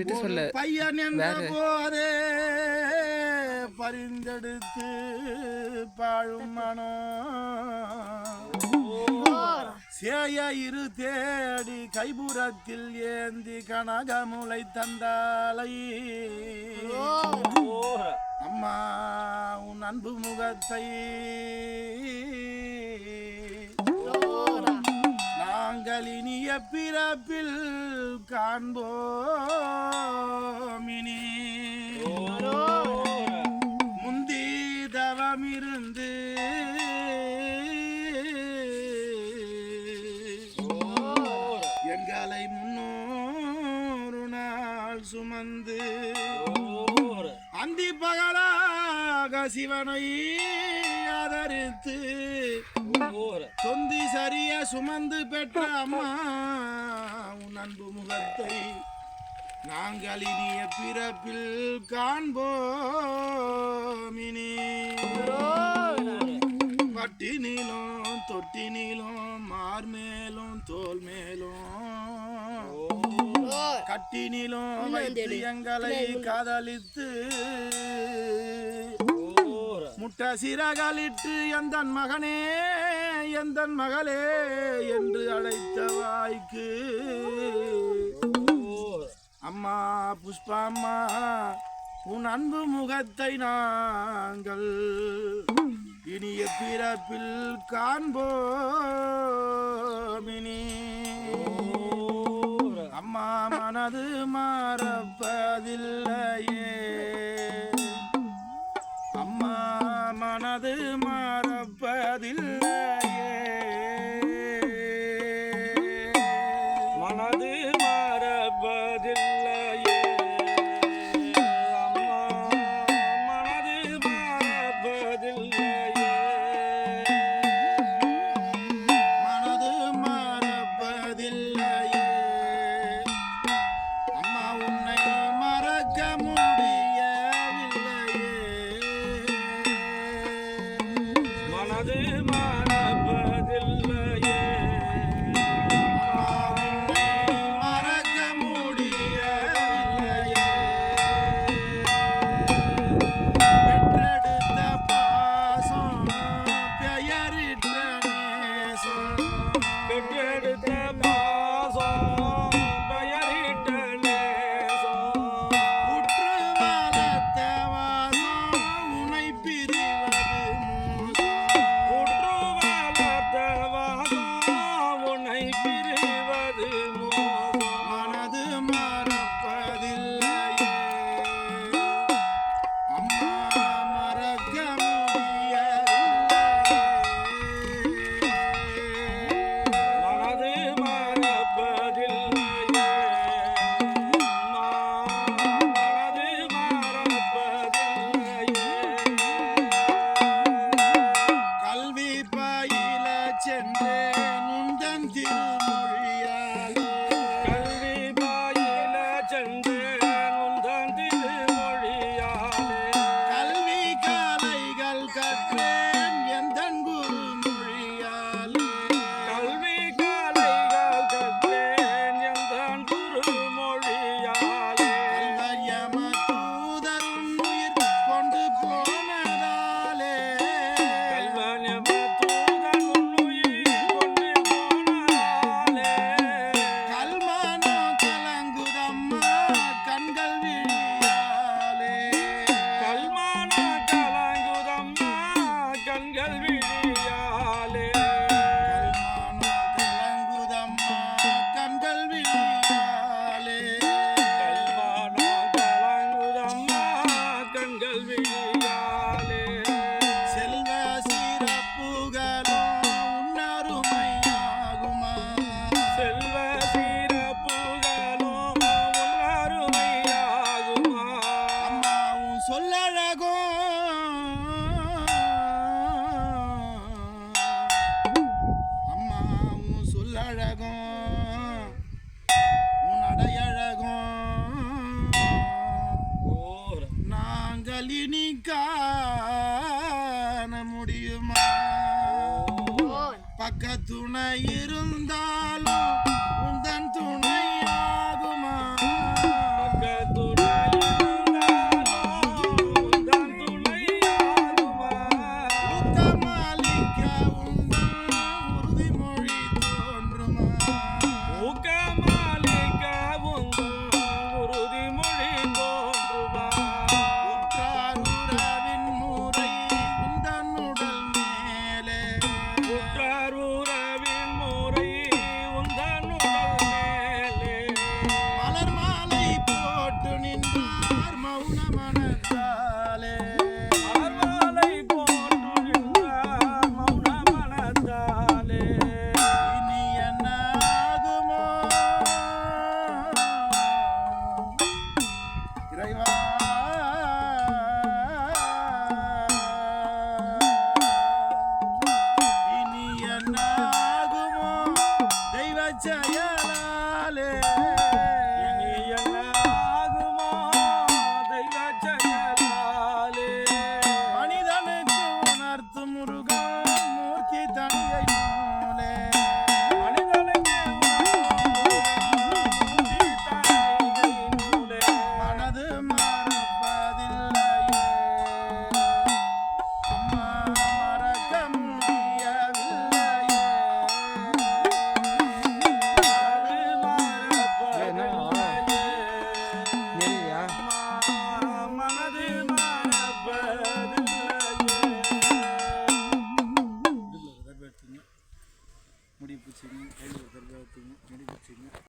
விட்டு சொல்ல. பையன். போதே? பரிந்தெடுத்து பாழும் மனம். சேய இரு தேடி கைபுறத்தில் ஏந்தி கனகமுலை தந்தாலை. அம்மா உன் அன்பு முகத்தை கலினிய இனிய பிறப்பில் காண்போமினி முந்தி தவமிருந்து எங்களை முன்னோரு நாள் சுமந்து அந்தி பகலா பகலாக சிவனை ஆதரித்து தொந்தி சரிய சுமந்து பெற்ற அம்மா உன் அன்பு முகத்தை நாங்கள் இனிய பிறப்பில் காண்போமினி பட்டினிலும் தொட்டினிலும் மார் மேலும் தோல் மேலும் கட்டினிலும் வைத்து எங்களை காதலித்து முட்ட சிறகலிட்டு எந்தன் மகனே எந்தன் மகளே என்று அழைத்த வாய்க்கு. அம்மா புஷ்பாம்மா உன் அன்பு முகத்தை நாங்கள் இனிய பிறப்பில் காண்போமினி அம்மா மனது மாறப்பதில்லையே. மனது மாறப்பதில்லையே. மனது மாறப்பதில்லையே. அம்மா மனது மாறப்பதில்லையே. மனது மாறப்பதில்லையே. அம்மா உன்னை மறக்க முடியவில்லையே நாங்கள் இனி காண முடியுமா பக்கத்துணை இருந்தாலும் உந்தன் துணையாகுமா চাই